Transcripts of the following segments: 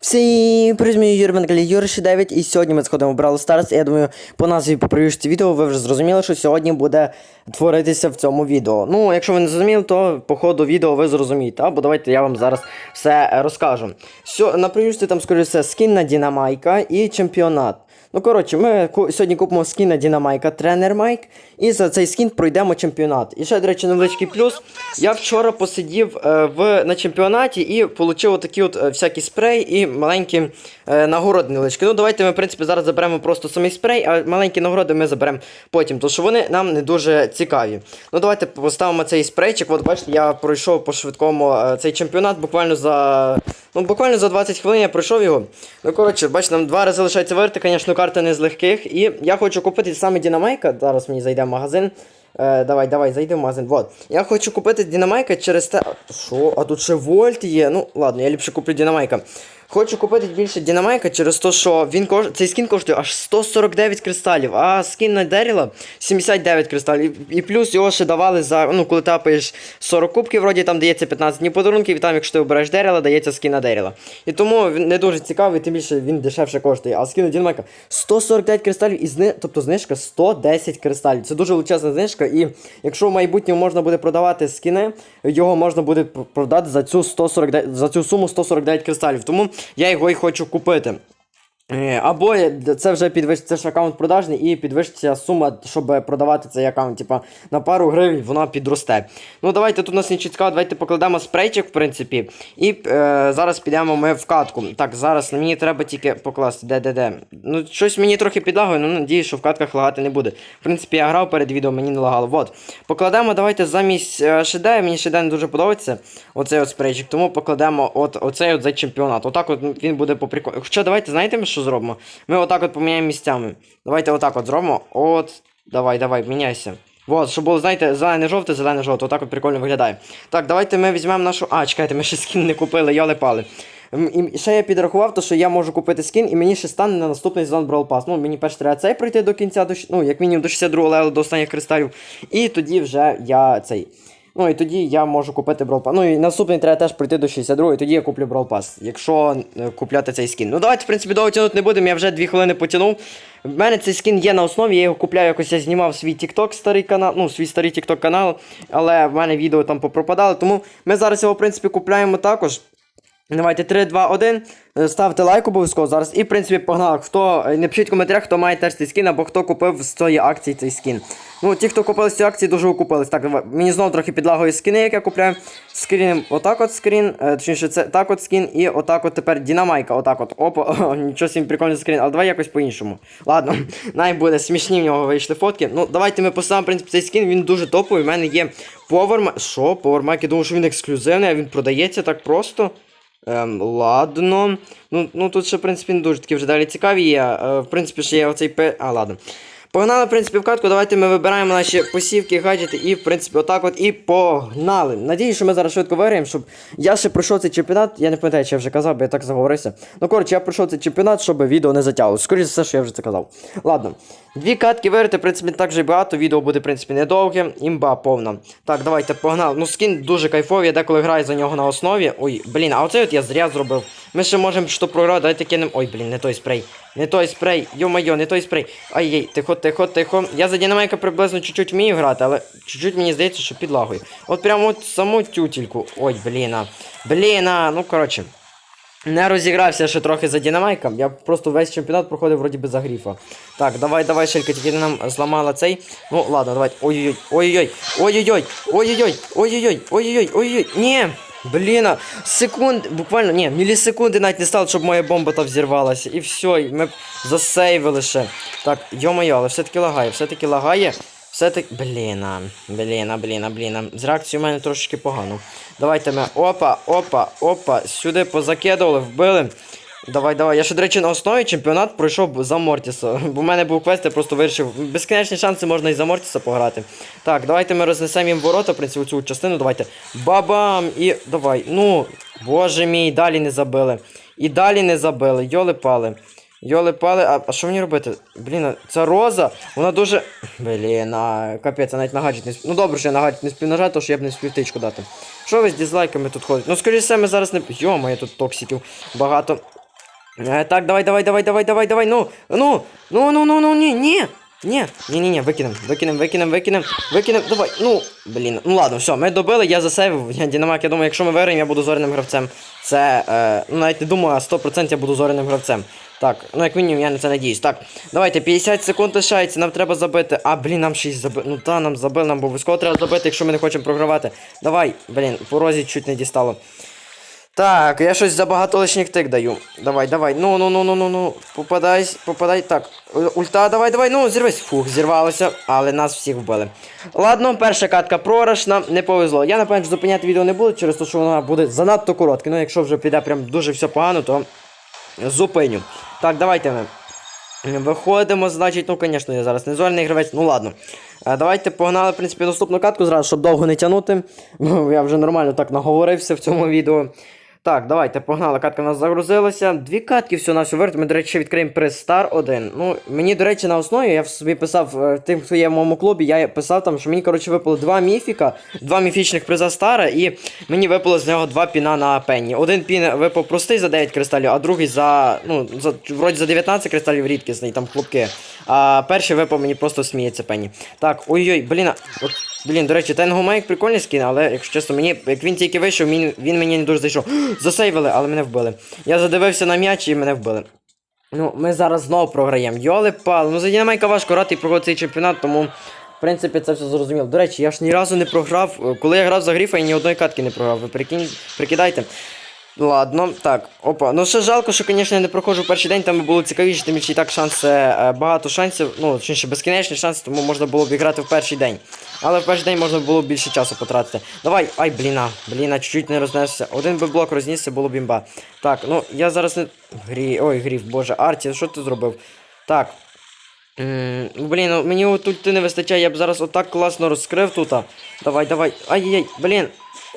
Всім призмію Венкалі, Юрій 9 і сьогодні ми сходимо в Brawl Stars. Я думаю, по назві по це відео ви вже зрозуміли, що сьогодні буде творитися в цьому відео. Ну, якщо ви не зрозуміли, то по ходу відео ви зрозумієте. Або давайте я вам зараз все розкажу. Сьо, на приюшці там, скоріше все, скін на Дінамайка і чемпіонат. Ну, коротше, ми сьогодні купимо скін на Дінамайка, тренер Майк, і за цей скін пройдемо чемпіонат. І ще, до речі, невеличкий плюс. Я вчора посидів е, в, на чемпіонаті і отримав такі от е, всякі спрей і маленькі е, нагороди невеличкі. Ну, давайте ми, в принципі, зараз заберемо просто самий спрей, а маленькі нагороди ми заберемо потім, тому що вони нам не дуже цікаві. Ну, давайте поставимо цей спрейчик. От бачите, я пройшов по швидкому е, цей чемпіонат буквально за. Ну, буквально за 20 хвилин я пройшов його. Ну, коротше, бачите, нам два рази лишається верти, звісно, карта не з легких. І я хочу купити саме Дінамайка. Зараз мені зайде в магазин. Е, давай, давай, зайди в магазин. Вот. Я хочу купити Дінамайка через те. Що? А тут ще Вольт є. Ну, ладно, я ліпше куплю Дінамайка. Хочу купити більше Дінамайка через те, що він кош... цей скін коштує аж 149 кристалів, а скін на Деріла 79 кристалів. І плюс його ще давали за. Ну, коли тапаєш 40 кубків, вроді там дається 15 днів подарунків, і там, якщо ти обираєш Деріла, дається скін на Деріла. І тому він не дуже цікавий, тим більше він дешевше коштує. А скін на Дінамайка 149 кристалів і зни... тобто знижка 110 кристалів. Це дуже величезна знижка. І якщо в майбутньому можна буде продавати скіни, його можна буде продати за цю 149, за цю суму 149 кристалів. Тому я його і хочу купити. Е, Або це вже підвищиться ж аккаунт продажний і підвищиться сума, щоб продавати цей аккаунт. Типа на пару гривень вона підросте. Ну давайте тут у нас нічого давайте покладемо спрейчик, в принципі. І е, зараз підемо ми в катку. Так, зараз мені треба тільки покласти. Де, де, де. Ну, щось мені трохи підлагує, ну надіюсь, що в катках лагати не буде. В принципі, я грав перед відео, мені не лагало. Вот. Покладемо, давайте замість е, шеде. Мені шеде не дуже подобається. Оцей от спрейчик. Тому покладемо от оцей от за чемпіонат. Отак от він буде по приколу. Хоча давайте, знаєте, що зробимо? Ми отак от поміняємо місцями. Давайте отак от зробимо. От. Давай, давай, міняйся. Вот, щоб було, знаєте, зелене жовте, зелене жовте, отак от прикольно виглядає. Так, давайте ми візьмемо нашу. А, чекайте, ми ще скін не купили, йоли пали. І ще я підрахував, то, що я можу купити скін, і мені ще стане на наступний сезон Brawl Pass. Ну, мені перш треба цей пройти до кінця, до, ну, як мінімум до 62 левела, до останніх кристалів. І тоді вже я цей. Ну і тоді я можу купити Brawl Pass. Ну і наступний треба теж пройти до 62, і тоді я куплю Brawl Pass, якщо е, купляти цей скін. Ну давайте, в принципі, довго тягнути не будемо, я вже 2 хвилини потягнув. В мене цей скін є на основі, я його купляю, якось я знімав свій TikTok старий канал, ну, свій старий TikTok канал, але в мене відео там попропадало. тому ми зараз його, в принципі, купляємо також. Давайте 3, 2, 1. Е, Ставте лайк обов'язково зараз. І, в принципі, погнали. Хто е, напишіть в коментарях, хто має теж цей скін, або хто купив з цієї акції цей скін. Ну, ті, хто купили з цієї акції, дуже окупились. Так, мені знову трохи підлагує скіни, як я купляю. Скрінем отак от скрін, е, точніше, це так от скін, і отак от тепер Дінамайка. Отак от. Опа, нічого собі прикольний скрін, але давай якось по-іншому. Ладно, най буде смішні в нього вийшли фотки. Ну, давайте ми поставимо, в принципі, цей скін, він дуже топовий. У мене є Powermac. Що? Powermac? Я думав, що він ексклюзивний, а він продається так просто. Ем, ладно. Ну, ну тут ще, в принципі, не дуже такі вже далі цікаві є. Е, в принципі, ще є оцей П. А, ладно. Погнали, в принципі, в катку. Давайте ми вибираємо наші посівки, гаджети і, в принципі, отак от і погнали. Надіюсь, що ми зараз швидко виграємо, щоб я ще пройшов цей чемпіонат. Я не пам'ятаю, чи я вже казав, бо я так заговорився. Ну, коротше, я пройшов цей чемпіонат, щоб відео не затягувало. Скоріше за все, що я вже це казав. Ладно. Дві катки виграти, в принципі, так вже й багато. Відео буде, в принципі, недовге. Імба повна. Так, давайте погнали. Ну, скін дуже кайфовий, я деколи граю за нього на основі. Ой, блін, а оцей от я зря зробив. Ми ще можемо що програти, давайте кинемо. Ой, блін, не той спрей. Не той спрей. Йо-майо, не той спрей. Ай-яй, тихо, тихо, тихо. Я за Дінамайка приблизно чуть-чуть вмію грати, але чуть-чуть мені здається, що підлагою. От прямо от саму тютельку. Ой, блін. а. Блін, а. ну коротше. Не розігрався ще трохи за Дінамайка. Я просто весь чемпіонат проходив вроді би за гріфа. Так, давай, давай, Шелька, тільки нам зламала цей. Ну, ладно, давай. Ой-ой-ой, ой-ой-ой, ой-ой-ой, ой-ой-ой, ой-ой-ой, ой-ой-ой, ой-ой-ой. Ні! Блін, секунд, буквально, ні, мілісекунди навіть не стало, щоб моя бомба там взірвалася. І все, ми засейвили ще. Так, йо-моє, але все-таки лагає, все-таки лагає. Все-таки. Блін, а, блін, а, блін, а, блін. З реакцією в мене трошечки погано. Давайте ми. Опа, опа, опа. Сюди позакидували, вбили. Давай, давай. Я ще, до речі, на основі чемпіонат пройшов за Мортіса. Бо в мене був квест, я просто вирішив. Безкінечні шанси можна і за Мортіса пограти. Так, давайте ми рознесемо їм ворота, в принципі, цю частину. Давайте. Бабам! І давай. Ну, боже мій, далі не забили. І далі не забили. Йоли пали. Йоли пали, а, а що мені робити? Блін, ця роза, вона дуже. Блін, капець, навіть на не спів. Ну добре, що я на не спів нажати, що я б не спів тичку дати. Що ви з дизлайками тут ходить? Ну, скоріше все, ми зараз не. Йо, моє тут токсиків багато. Е, так, давай, давай, давай, давай, давай, давай, ну, ну, ну, ну, ну, ну, ні, ні. Ні, ні, ні, ні, викинем, викинем, викинем, викинем, викинем, давай, ну, блін, ну ладно, все, ми добили, я засейвив, я Дінамак, я думаю, якщо ми виграємо, я буду зоряним гравцем. Це, е, ну навіть не думаю, а 100% я буду зоряним гравцем. Так, ну як мінімум, я на це надіюсь. Так, давайте, 50 секунд лишається, нам треба забити. А, блін, нам 6 забили. Ну та, нам забили, нам обов'язково треба забити, якщо ми не хочемо програвати. Давай, блін, по розі чуть не дістало. Так, я щось забагато лишніх тик даю. Давай, давай. Ну, ну, ну, ну, ну, ну. Попадай, попадай. Так. е, Ульта, давай, давай, ну, зірвись. Фух, зірвалося, але нас всіх вбили. Ладно, перша катка програшна, не повезло. Я, напевно, зупиняти відео не буду, через те, що вона буде занадто коротка. Ну, якщо вже піде прям дуже все погано, то зупиню. Так, давайте ми. Виходимо, значить, ну, звісно, я зараз не зорний гравець, ну ладно. А, давайте погнали, в принципі, наступну катку зразу, щоб довго не тягнути. Я вже нормально так наговорився в цьому відео. Так, давайте, погнали, катка в нас загрузилася. Дві катки все на все вирт. Ми, до речі, відкриємо Star 1. Ну, мені, до речі, на основі я собі писав е, тим, хто є в моєму клубі, я писав там, що мені, коротше, випало два міфіка, два міфічних приза Стара, і мені випало з нього два піна на пенні. Один пін випав простий за 9 кристалів, а другий за. Ну, за, вроді за 19 кристалів рідкісний, там хлопки. А перший випав мені просто сміється пенні. Так, ой-ой, блін, от, блін, до речі, Тенгу Мейк прикольний скін, але якщо чесно, мені, як він тільки вийшов, він, він мені не дуже зайшов. Засейвили, але мене вбили. Я задивився на м'яч і мене вбили. Ну, ми зараз знову програємо. Йоли пал. Ну за Дінамайка важко грати і проходити цей чемпіонат, тому. В принципі, це все зрозуміло. До речі, я ж ні разу не програв. Е, Коли я грав за Гріфа, я ні одної катки не програв. Ви прикинь, прикидайте. Ладно, так, опа. Ну ще жалко, що, звісно, я не проходжу перший день, там було цікавіше, тим і так шанси, е, багато шансів, ну, точніше, безкінечні шанси, тому можна було б грати в перший день. Але в перший день можна було б більше часу потратити. Давай, ай, бліна, бліна, чуть-чуть не рознесся. Один би блок рознісся, було б імба. Так, ну я зараз не. Грі. Ой, гріф, боже, Арті, що ти зробив? Так. М, Блін, ну мені от тут не вистачає, я б зараз отак класно розкрив тут. Давай, давай. Ай-яй, блін.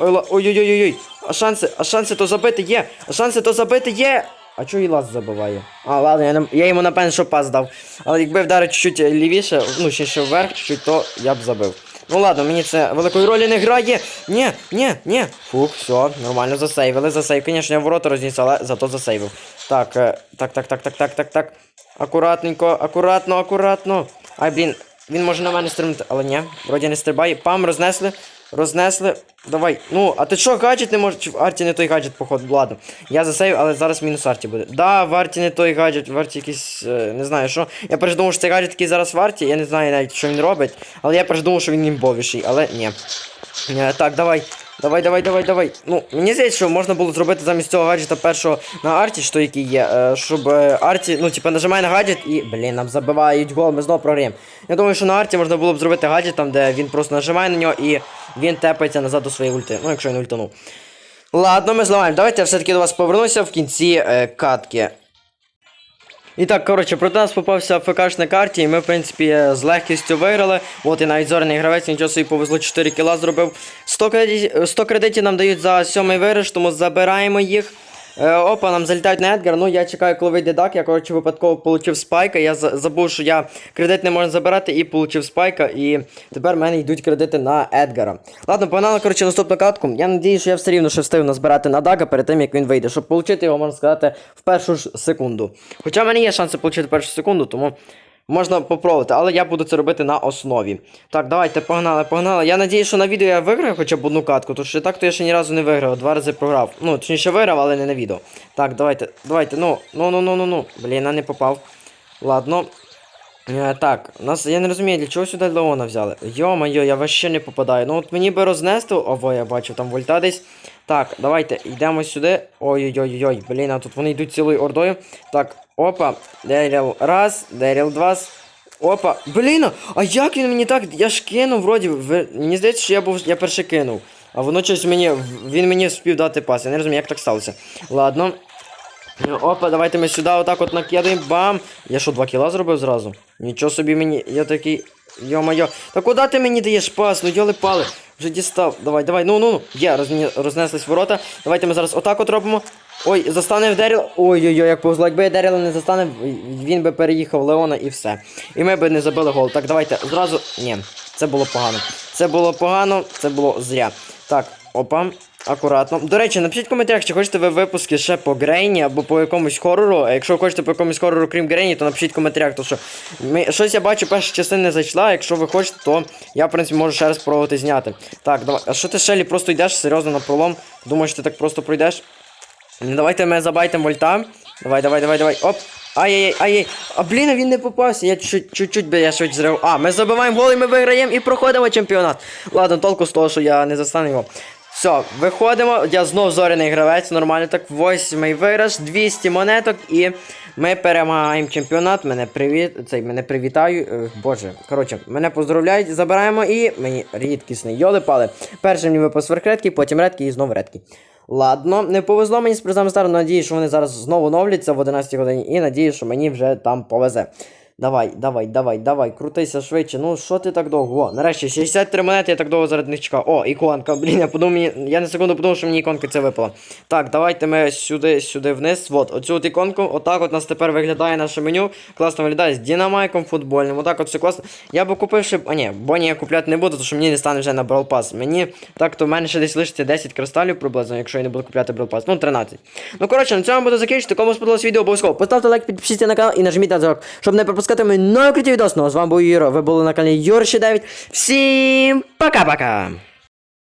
Ой, ла- Ой-ой-ой-ой. А шанси, а шанси то забити є. А шанси то забити є. А чого і лаз забиває? А, ладно, я, я йому напевно, що пас дав. Але якби вдарив чуть-чуть лівіше, ну ще ще вверх, чуть, то я б забив. Ну ладно, мені це великої ролі не грає. Ні, ні, ні. Фух, все, нормально засейвили. Засейв. Звісно, я ворота розніс, але зато засейвив. Так, е, так, так, так, так, так, так, так. Акуратненько, акуратно, акуратно. Ай, блін, він може на мене стрибнути, але ні, вроді не стрибає. Пам, рознесли, рознесли. Давай. Ну, а ти що, гаджет не може? Чи в Арті не той гаджет, походу. Ладно. Я засейв, але зараз мінус Арті буде. Да, в Арті не той гаджет, в Арті якийсь. е, не знаю що. Я перш що цей гаджет такий зараз в Арті, я не знаю навіть, що він робить. Але я перш що він імбовіший, але ні. Е, Так, давай. Давай, давай, давай, давай. Ну, мені здається, що можна було зробити замість цього гаджета першого на арті, що який є, е, щоб е, арті, ну, типа, нажимає на гаджет і, блін, нам забивають гол, ми знову програємо. Я думаю, що на арті можна було б зробити гаджет, там, де він просто нажимає на нього і він тепається назад до своєї ульти. Ну, якщо він ультанув. Ладно, ми зламаємо. Давайте я все-таки до вас повернуся в кінці е, катки. І так, коротше, проти нас попався ФКш на карті, і ми, в принципі, е, з легкістю виграли. От і навіть зорний гравець, нічого собі повезло 4 кіла зробив. 100 кредитів, 100 кредитів нам дають за сьомий виграш, тому забираємо їх. Е, опа, нам залітають на Едгар. Ну я чекаю, коли вийде дак. Я коротше випадково отримав спайка. Я забув, що я кредит не можна забирати і отримав спайка. І тепер в мене йдуть кредити на Едгара. Ладно, погнали, коротше, наступну катку. Я надію, що я все рівно ще встигну збирати на Дага перед тим, як він вийде, щоб отримати його, можна сказати, в першу ж секунду. Хоча в мене є шанси отримати першу секунду, тому. Можна попробувати, але я буду це робити на основі. Так, давайте, погнали, погнали. Я надію, що на відео я виграю хоча б одну катку, тому що так то я ще ні разу не виграв, два рази програв. Ну, точніше виграв, але не на відео. Так, давайте, давайте, ну, ну, ну, ну, ну, ну. Блін, я не попав. Ладно. Е, так, нас, я не розумію, для чого сюди Леона взяли. Йо-моє, я вообще не попадаю. Ну от мені би рознести. Ого, я бачу, там вольта десь. Так, давайте, йдемо сюди. Ой-ой-ой-ой, блін, а тут вони йдуть цілою ордою. Так, опа, Деріл раз, Деріл два. Опа, блін, а як він мені так? Я ж кинув, вроді. Мені здається, що я був. Я перше кинув. А воно щось мені. Він мені вспів дати пас. Я не розумію, як так сталося. Ладно. Опа, давайте ми сюди отак от накидаємо. Бам! Я що, два кіла зробив зразу? Нічого собі мені. Я такий. Йо-моє. Та куди ти мені даєш пас? Ну йоли пали. Вже дістав. Давай, давай, ну ну ну. Є, рознеслись ворота. Давайте ми зараз отак от робимо. Ой, застане в Деріл. Ой-ой-ой, як повезло. Якби я Деріла не застанив, він би переїхав Леона і все. І ми би не забили гол. Так, давайте зразу. Ні, це було погано. Це було погано, це було зря. Так, опа. Акуратно. До речі, напишіть в коментарях, чи хочете ви випуски ще по Грейні або по якомусь хорору. А якщо хочете по якомусь хорору, крім Грейні, то напишіть в коментарях, тому що ми, щось я бачу, перша частина не зайшла. Якщо ви хочете, то я, в принципі, можу ще раз спробувати зняти. Так, давай. А що ти Шелі просто йдеш серйозно на пролом? Думаєш, ти так просто пройдеш? Ну, Давайте ми забайтимо вольта. Давай, давай, давай, давай. Оп. Ай-яй-яй, ай-яй. А блін, він не попався. Я чуть- чуть-чуть би я щось зрив. А, ми забиваємо гол і ми виграємо і проходимо чемпіонат. Ладно, толку з того, що я не застану його. Все, виходимо. Я знов зоряний гравець, нормально так. Восьмий виграш, 200 монеток і ми перемагаємо чемпіонат. Мене привіт. Цей мене привітаю. Е, Боже. Коротше, мене поздравляють, забираємо і мені рідкісний. Йоли пали. Перший мені випав сверхредкий, потім редкий і знову редкий. Ладно, не повезло мені з призами стару. Надію, що вони зараз знову новляться в 11 годині, і надію, що мені вже там повезе. Давай, давай, давай, давай, крутися швидше. Ну що ти так довго? О, нарешті 63 монети, я так довго заради них чекав. О, іконка. Блін, я подумав, мені- я на секунду подумав, що мені іконка це випала. Так, давайте ми сюди, сюди вниз. От, оцю от іконку, отак от нас тепер виглядає наше меню. Класно виглядає з динамайком футбольним. Отак от все класно. Я би купив ще. А ні, Боні я купляти не буду, тому що мені не стане вже на Brawl Pass. Мені так, то в мене ще десь лишиться 10 кристалів приблизно, якщо я не буду купляти Brawl Pass. Ну, 13. Ну, коротше, на цьому буду закінчити. Кому сподобалось відео, обов'язково поставте лайк, підпишіться на канал і нажміть на дзвінок, щоб не пропускати мої нові круті відоси. Ну, з вами був Юро. Ви були на каналі Юр 9. Всім пока-пока!